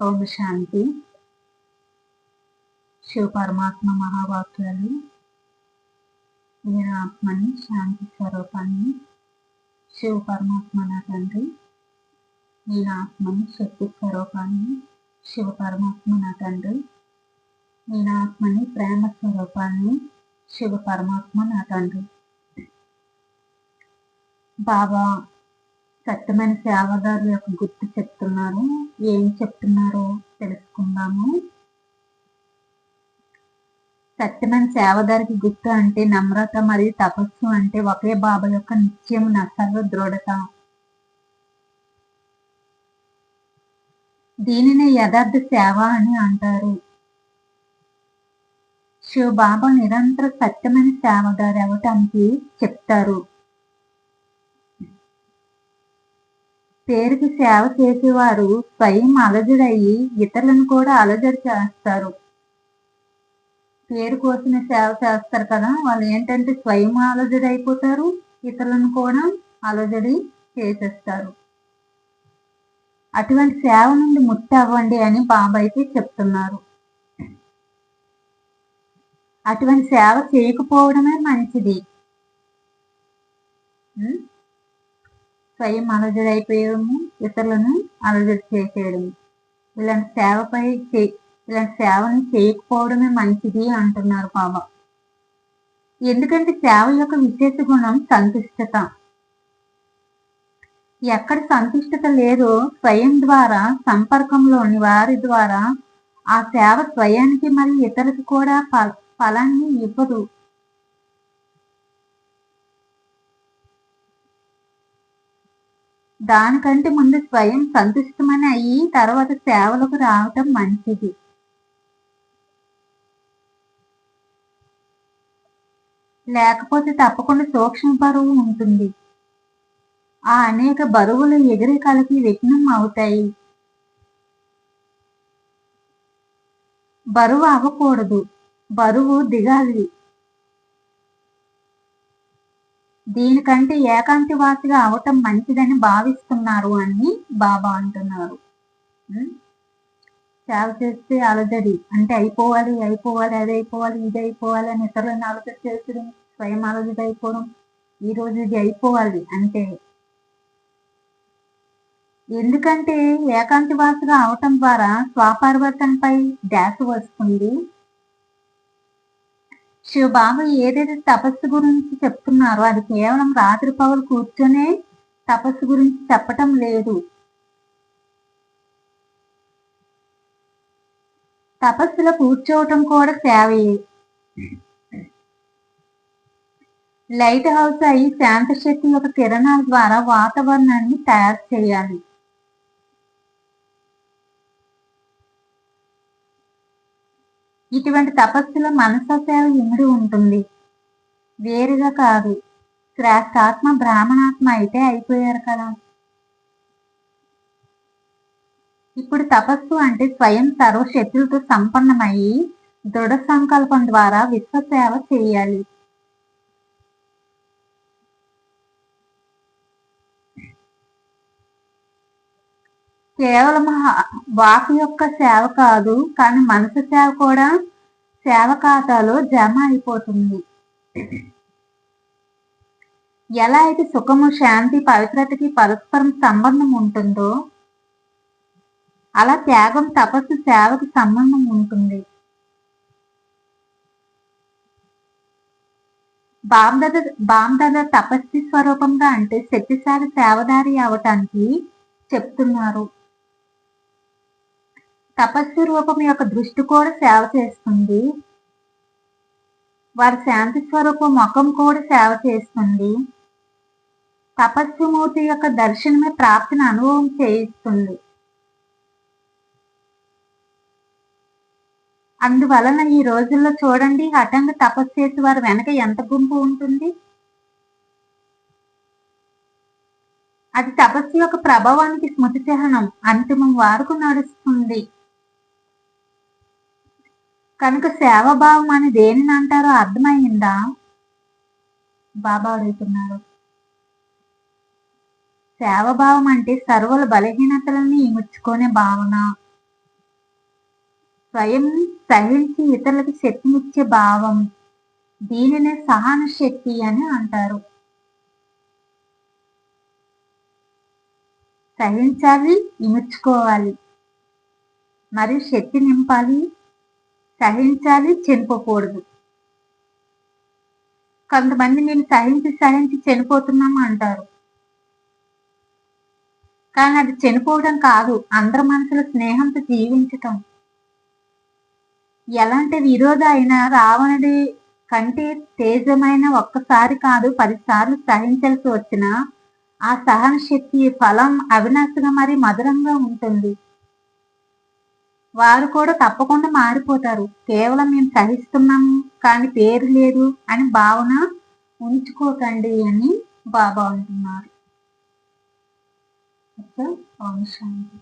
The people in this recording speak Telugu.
ఓం శాంతి. శివ పరమాత్మ మహావాక్యాలు నేను ఆత్మని శాంతి స్వరూపాన్ని. శివ పరమాత్మ నా తండ్రి. నేను ఆత్మని శక్తి స్వరూపాన్ని. శివ పరమాత్మ నా తండ్రి. నేను ఆత్మని ప్రేమ స్వరూపాన్ని. శివ పరమాత్మ నా తండ్రి. బాబా సత్యమైన సేవదారు యొక్క గుర్తు చెప్తున్నారు. ఏం చెప్తున్నారో తెలుసుకుందాము. సత్యమైన సేవదారికి గుర్తు అంటే నమ్రత మరియు తపస్సు అంటే ఒకే బాబా యొక్క నిత్యం నసర్వ దృఢత. దీనిని యథార్థ సేవ అని అంటారు. శివ బాబా నిరంతర సత్యమైన సేవదారు అవటానికి చెప్తారు. పేరుకి సేవ చేసేవారు స్వయం అలజడయ్యి ఇతరులను కూడా అలజడి చేస్తారు. పేరు కోసిన సేవ చేస్తారు కదా వాళ్ళు ఏంటంటే స్వయం అలజడి అయిపోతారు ఇతరులను కూడా అలజడి చేసేస్తారు. అటువంటి సేవ నుండి ముక్తి అవ్వండి అని బాబా చెప్తున్నారు. అటువంటి సేవ చేయకపోవడమే మంచిది. స్వయం అలజడి ఇతరులను అలజడి చేసేయడం ఇలాంటి సేవపై ఇలాంటి సేవని చేయకపోవడమే మంచిది అంటున్నారు బాబా ఎందుకంటే సేవ యొక్క విశేష గుణం సంతుష్టత. ఎక్కడ సంతుష్టత లేదో స్వయం ద్వారా సంపర్కంలోని వారి ద్వారా ఆ సేవ స్వయానికి మరియు ఇతరులకు కూడా ఫలాన్ని ఇవ్వదు. దానికంటే ముందు స్వయం సంతుష్టమని అయ్యి తర్వాత సేవలకు రావటం మంచిది. లేకపోతే తప్పకుండా సూక్ష్మ బరువు ఉంటుంది. ఆ అనేక బరువులు ఎగిరి కలిపి విఘ్నం అవుతాయి. బరువు అవ్వకూడదు. బరువు దిగాలి. దీనికంటే ఏకాంతివాసిగా అవటం మంచిదని భావిస్తున్నారు అని బాబా అంటున్నారు. సేవ చేస్తే అలజడి. అంటే అయిపోవాలి అయిపోవాలి అది అయిపోవాలి ఇది అయిపోవాలి అని ఇతరులను అలజడి చేసడం స్వయం అలజడి అయిపోవడం ఈ రోజు ఇది అయిపోవాలి అంటే. ఎందుకంటే ఏకాంతివాసిగా అవటం ద్వారా స్వపరివర్తనపై ధ్యాస వస్తుంది. శివబాబు ఏదైతే తపస్సు గురించి చెప్తున్నారో అది కేవలం రాత్రి పగలు కూర్చొనే తపస్సు గురించి చెప్పటం లేదు. తపస్సులో కూర్చోవటం కూడా సేవయే లైట్ హౌస్ అయి శాంతశక్తి యొక్క కిరణాల ద్వారా వాతావరణాన్ని తయారు చేయాలి. ఇటువంటి తపస్సులో మనస సేవ ఇమిడి ఉంటుంది. వేరుగా కాదు. శ్రేష్టాత్మ బ్రాహ్మణాత్మ అయితే అయిపోయారు కదా. ఇప్పుడు తపస్సు అంటే స్వయం సర్వశక్తులతో సంపన్నమయ్యి దృఢ సంకల్పం ద్వారా విశ్వసేవ చేయాలి. కేవలం వాక్ యొక్క సేవ కాదు కానీ మనసు సేవ కూడా సేవ ఖాతాలో జమ అయిపోతుంది. ఎలా అయితే సుఖము శాంతి పవిత్రతకి పరస్పరం సంబంధం ఉంటుందో అలా త్యాగం తపస్సు సేవకి సంబంధం ఉంటుంది. బామ్దద బామ్దద తపస్వి స్వరూపంగా అంటే శక్తిశాలి సేవదారి అవటానికి చెప్తున్నారు. తపస్సు రూపం యొక్క దృష్టి కూడా సేవ చేస్తుంది. వారి శాంతి స్వరూపం ముఖం కూడా సేవ చేస్తుంది. తపస్సుమూర్తి యొక్క దర్శనమే ప్రాప్తిని అనుభవం చేయిస్తుంది. అందువలన ఈ రోజుల్లో చూడండి హఠంగా తపస్సు చేసే వారి వెనక ఎంత గుంపు ఉంటుంది? అది తపస్సు యొక్క ప్రభావానికి స్మృతి చిహ్నం అంతిమం వారుకు నడుస్తుంది. కనుక సేవాభావం అని దేనిని అంటారో అర్థమైందా? బాబా అడుగుతున్నారు. సేవభావం అంటే సర్వల బలహీనతలని ఇముడ్చుకునే భావన. స్వయం సహించి ఇతరులకు శక్తినిచ్చే భావం. దీనినే సహన శక్తి అని అంటారు. సహించాలి ఇముడ్చుకోవాలి. మరియు శక్తి నింపాలి సహించాలి చనిపోకూడదు. కొంతమంది నేను సహించి సహించి చనిపోతున్నాము అంటారు. కానీ అది చనిపోవడం కాదు అందరి మనసులో స్నేహంతో జీవించటం. ఎలాంటి విరోధ అయినా రావణుడి కంటే తేజమైన ఒక్కసారి కాదు పదిసార్లు సహించాల్సి వచ్చిన ఆ సహన శక్తి ఫలం అవినాశగా మరి మధురంగా ఉంటుంది. వారు కూడా తప్పకుండా మారిపోతారు. కేవలం మేము సహిస్తున్నాము కానీ పేరు లేదు అని భావన ఉంచుకోకండి అని బాబా అంటున్నారు. ఓకే ఓం శాంతి.